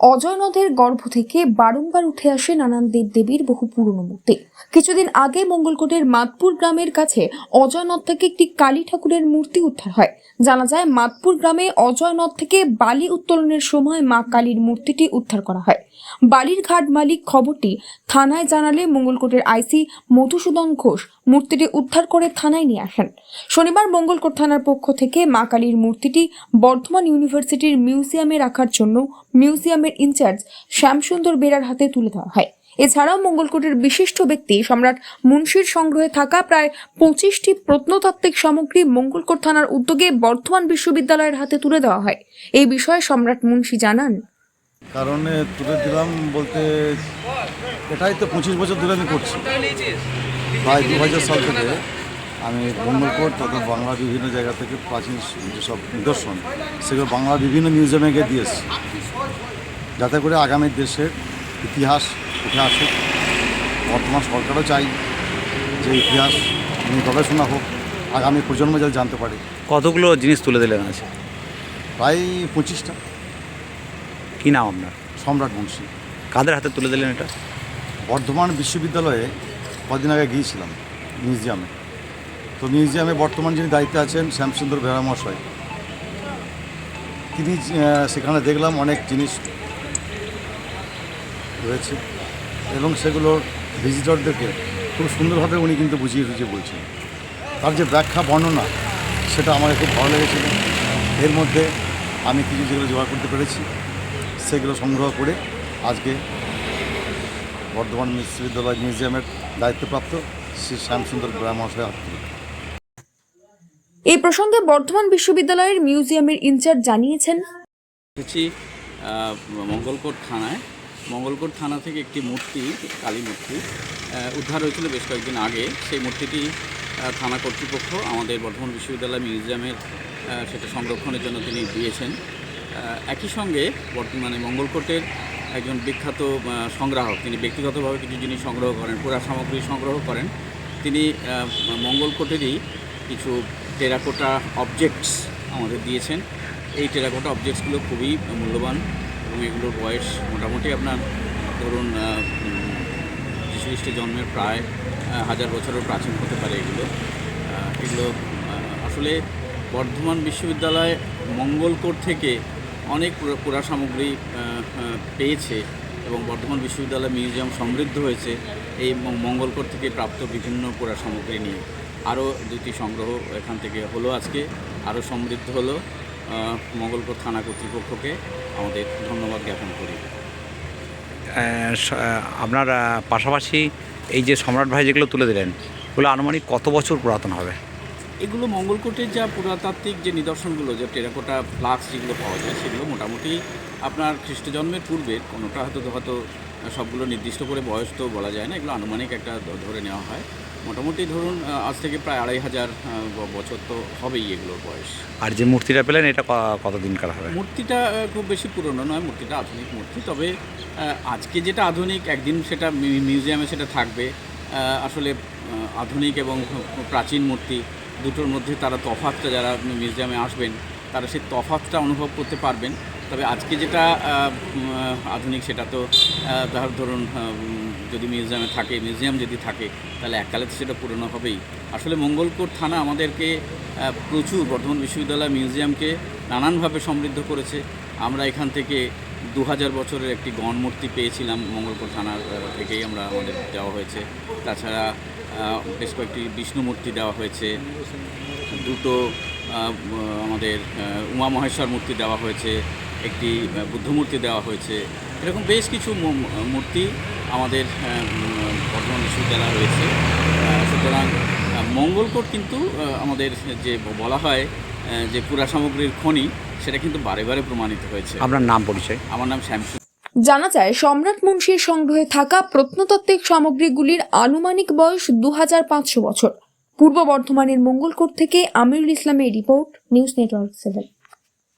অজয় নদের গর্ভ থেকে বারংবার উঠে আসে নানান দেব দেবীর বহু পুরনো মূর্তি। কিছুদিন আগে মঙ্গলকোটের মাদপুর গ্রামের কাছে অজয় নদ থেকে একটি কালী ঠাকুরের মূর্তি উদ্ধার হয়। জানা যায় মাদপুর গ্রামে অজয় নদ থেকে বালি উত্তোলনের সময় মা কালীর মূর্তিটি উদ্ধার করা হয়। বালির ঘাট মালিক খবরটি থানায় জানালে মঙ্গলকোটের আইসি মধুসূদন ঘোষ মূর্তিটি উদ্ধার করে থানায় নিয়ে আসেন। শনিবার মঙ্গলকোট থানার পক্ষ থেকে মা কালীর মূর্তিটি বর্ধমান ইউনিভার্সিটির মিউজিয়ামে রাখার জন্য মিউজিয়ামের ইনচার্জ শ্যামসুন্দর বেরার হাতে তুলে দেওয়া হয়। এছাড়াও মঙ্গলকোটের বিশিষ্ট ব্যক্তি সম্রাট মুন্সির সংগ্রহে থাকা প্রায় পঁচিশটি প্রত্নতাত্ত্বিক সামগ্রী মঙ্গলকোট থানার উদ্যোগে বর্ধমান বিশ্ববিদ্যালয়ের হাতে তুলে দেওয়া হয়। এই বিষয়ে সম্রাট মুন্সি জানান। কারণে তুলে দিলাম বলতে এটাই তো পঁচিশ বছর ধরে আমি করছি। প্রায় দু হাজার সাল থেকে আমি মঙ্গলকোট তথা বাংলার বিভিন্ন জায়গা থেকে প্রাচীন যেসব নিদর্শন, সেগুলো বাংলার বিভিন্ন মিউজিয়ামে গিয়ে দিয়ে এসেছি। যাতে করে আগামী দেশের ইতিহাস উঠে আসুক। বর্তমান সরকারও চাই যে ইতিহাস নিয়ে গবেষণা হোক আগামী প্রজন্ম যাতে জানতে পারে। কতগুলো জিনিস তুলে দিলেন আছে প্রায় পঁচিশটা। কি নাম আপনার? সম্রাট বংশী কাদের হাতে তুলে দিলেন এটা? বর্ধমান বিশ্ববিদ্যালয়ে কদিন আগে গিয়েছিলাম মিউজিয়ামে। তো মিউজিয়ামে বর্তমান যিনি দায়িত্বে আছেন শ্যামসুন্দর মশাই তিনি সেখানে দেখলাম অনেক জিনিস রয়েছে এবং সেগুলো ভিজিটরদেরকে খুব সুন্দরভাবে উনি কিন্তু বুঝিয়ে বুঝিয়ে বলছেন। তার যে ব্যাখ্যা বর্ণনা সেটা আমার খুব ভালো লেগেছিল। এর মধ্যে আমি কিছু যেগুলো জোগাড় করতে পেরেছি সেগুলো সংগ্রহ করে আজকে বর্ধমান বিশ্ববিদ্যালয় মিউজিয়ামের দায়িত্বপ্রাপ্ত শ্রী শ্যামসুন্দর ব্রাহ্মণের হাত এই প্রসঙ্গে বর্ধমান বিশ্ববিদ্যালয়ের মিউজিয়ামের ইনচার্জ জানিয়েছেন মঙ্গলকোট থানায়। মঙ্গলকোট থানা থেকে একটি মূর্তি, কালী মূর্তি উদ্ধার হয়েছিল বেশ কয়েকদিন আগে। সেই মূর্তিটি থানা কর্তৃপক্ষ আমাদের বর্ধমান বিশ্ববিদ্যালয় মিউজিয়ামের সেটা সংরক্ষণের জন্য তিনি দিয়েছেন। একই সঙ্গে বর্তমানে মঙ্গলকোটের একজন বিখ্যাত সংগ্রাহক, তিনি ব্যক্তিগতভাবে কিছু জিনিস সংগ্রহ করেন, পুরা সামগ্রী সংগ্রহ করেন। তিনি মঙ্গলকোটেরই কিছু টেরাকোটা অবজেক্টস আমাদের দিয়েছেন। এই টেরাকোটা অবজেক্টসগুলো খুবই মূল্যবান। এবং এগুলোর বয়স মোটামুটি আপনার ধরুন আহ, উম, যীশু খ্রিস্টের জন্মের প্রায় হাজার বছরের প্রাচীন হতে পারে এগুলো। এগুলো আসলে বর্ধমান বিশ্ববিদ্যালয় মঙ্গলকোট থেকে অনেক পুরা- সামগ্রী পেয়েছে এবং বর্ধমান বিশ্ববিদ্যালয় মিউজিয়াম সমৃদ্ধ হয়েছে এই মঙ্গলকোট থেকে প্রাপ্ত বিভিন্ন পুরা সামগ্রী নিয়ে। আরও দুটি সংগ্রহ এখান থেকে হলো আজকে আরও সমৃদ্ধ হলো। আহ, মঙ্গলকোট থানা কর্তৃপক্ষকে আমাদের ধন্যবাদ জ্ঞাপন করি। আপনার পাশাপাশি এই যে সম্রাট ভাই যেগুলো তুলে দিলেন ওগুলো আনুমানিক কত বছর পুরাতন হবে? এগুলো মঙ্গলকোটের যা পুরাতাত্ত্বিক যে নিদর্শনগুলো যে টেরাকোটা ফ্লাক্স যেগুলো পাওয়া যায় সেগুলো মোটামুটি আপনার খ্রিস্ট জন্মের পূর্বের কোনোটা হয়তো হয়তো সবগুলো নির্দিষ্ট করে বয়স তো বলা যায় না এগুলো আনুমানিক একটা ধরে নেওয়া হয়। মোটামুটি ধরুন আজ থেকে প্রায় আড়াই হাজার বছর তো হবেই এগুলোর বয়স। আর যে মূর্তিটা পেলেন এটা কতদিনকার হবে? মূর্তিটা খুব বেশি পুরনো নয় মূর্তিটা আধুনিক মূর্তি তবে আজকে যেটা আধুনিক একদিন সেটা মিউজিয়ামে সেটা থাকবে। আসলে আধুনিক এবং প্রাচীন মূর্তি দুটোর মধ্যে তারা তফাতটা যারা মিউজিয়ামে আসবেন তারা সেই তফাতটা অনুভব করতে পারবেন। তবে আজকে যেটা আধুনিক সেটা তো ধরুন যদি মিউজিয়ামে থাকে মিউজিয়াম যদি থাকে, তাহলে এককালে তো সেটা পুরনো হবেই। আসলে মঙ্গলকোট থানা আমাদেরকে প্রচুর বর্ধমান বিশ্ববিদ্যালয় মিউজিয়ামকে নানানভাবে সমৃদ্ধ করেছে। আমরা এখান থেকে দু হাজার বছরের একটি গণমূর্তি পেয়েছিলাম মঙ্গলকোট থানার থেকেই আমরা আমাদের দেওয়া হয়েছে। তাছাড়া বেশ কয়েকটি বিষ্ণু মূর্তি দেওয়া হয়েছে। দুটো আমাদের উমা মহেশ্বর মূর্তি দেওয়া হয়েছে। একটি বুদ্ধমূর্তি দেওয়া হয়েছে। এরকম বেশ কিছু মূর্তি আমাদের বর্ধমান বিশ্ববিদ্যালয়ে রয়েছে। সুতরাং মঙ্গলকোট কিন্তু আমাদের যে বলা হয় যে পুরা সামগ্রীর খনি সেটা কিন্তু বারে বারে প্রমাণিত হয়েছে। আপনার নাম পরিচয়? আমার নাম শ্যামসু। জানা যায় সম্রাট মুন্সির সংগ্রহে থাকা প্রত্নতাত্ত্বিক সামগ্রীগুলির আনুমানিক বয়স দু হাজার পাঁচশো বছর। পূর্ব বর্ধমানের মঙ্গলকোট থেকে আমিরুল ইসলামের report news network seven.